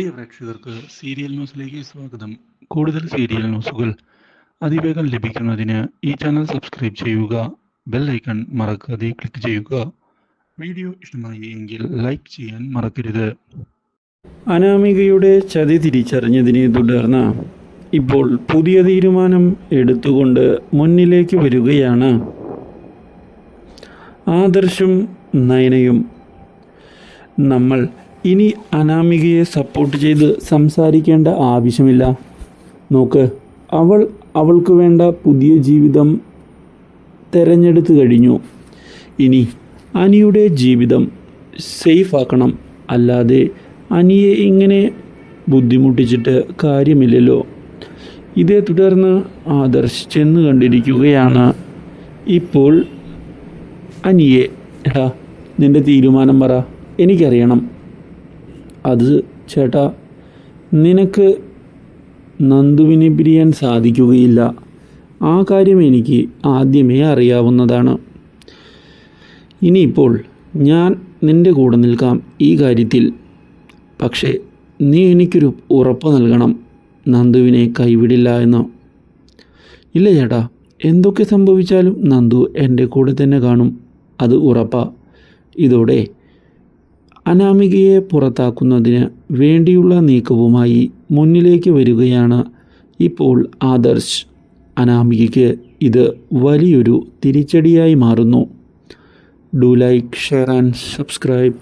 പ്രിയ പ്രേക്ഷകർക്ക് സീരിയൽ ന്യൂസിലേക്ക് സ്വാഗതം. കൂടുതൽ സീരിയൽ ന്യൂസുകൾ അതിവേഗം ലഭിക്കുന്നതിന് ഈ ചാനൽ സബ്സ്ക്രൈബ് ചെയ്യുക ബെൽ ഐക്കൺ മറക്കാതെ ക്ലിക്ക് ചെയ്യുക. വീഡിയോ ഇഷ്ടമായി എങ്കിൽ ലൈക്ക് ചെയ്യാൻ മറക്കരുത്. അനാമികയുടെ ചതി തിരിച്ചറിഞ്ഞതിനെ തുടർന്ന് ഇപ്പോൾ പുതിയ തീരുമാനം എടുത്തുകൊണ്ട് മുന്നിലേക്ക് വരികയാണ് ആദർശും നയനയും. നമ്മൾ ഇനി അനാമികയെ സപ്പോർട്ട് ചെയ്ത് സംസാരിക്കേണ്ട ആവശ്യമില്ല. നോക്ക് അവൾ അവൾക്ക് വേണ്ട പുതിയ ജീവിതം തിരഞ്ഞെടുത്തു കഴിഞ്ഞു. ഇനി അനിയുടെ ജീവിതം സേഫ് ആക്കണം. അല്ലാതെ അനിയെ ഇങ്ങനെ ബുദ്ധിമുട്ടിച്ചിട്ട് കാര്യമില്ലല്ലോ. ഇതേ തുടർന്ന് ആദർശ് ചെന്ന് കണ്ടിരിക്കുകയാണ്. ഇപ്പോൾ അനിയെ. എടാ നിന്റെ തീരുമാനം പറ. എനിക്കറിയണം. അത് ചേട്ടാ നിനക്ക് നന്ദുവിനെ പിരിയാൻ സാധിക്കുകയില്ല. ആ കാര്യം എനിക്ക് ആദ്യമേ അറിയാവുന്നതാണ്. ഇനിയിപ്പോൾ ഞാൻ നിന്റെ കൂടെ നിൽക്കാം ഈ കാര്യത്തിൽ. പക്ഷേ നീ എനിക്കൊരു ഉറപ്പ് നൽകണം. നന്ദുവിനെ കൈവിടില്ല എന്ന്. ഇല്ല ചേട്ടാ എന്തൊക്കെ സംഭവിച്ചാലും നന്ദു എന്റെ കൂടെ തന്നെ കാണും. അത് ഉറപ്പാ. ഇതോടെ അനാമികയെ പുറത്താക്കുന്നതിന് വേണ്ടിയുള്ള നീക്കവുമായി മുന്നിലേക്ക് വരികയാണ് ഇപ്പോൾ ആദർശ്. അനാമികയ്ക്ക് ഇത് വലിയൊരു തിരിച്ചടിയായി മാറുന്നു. Do like share and subscribe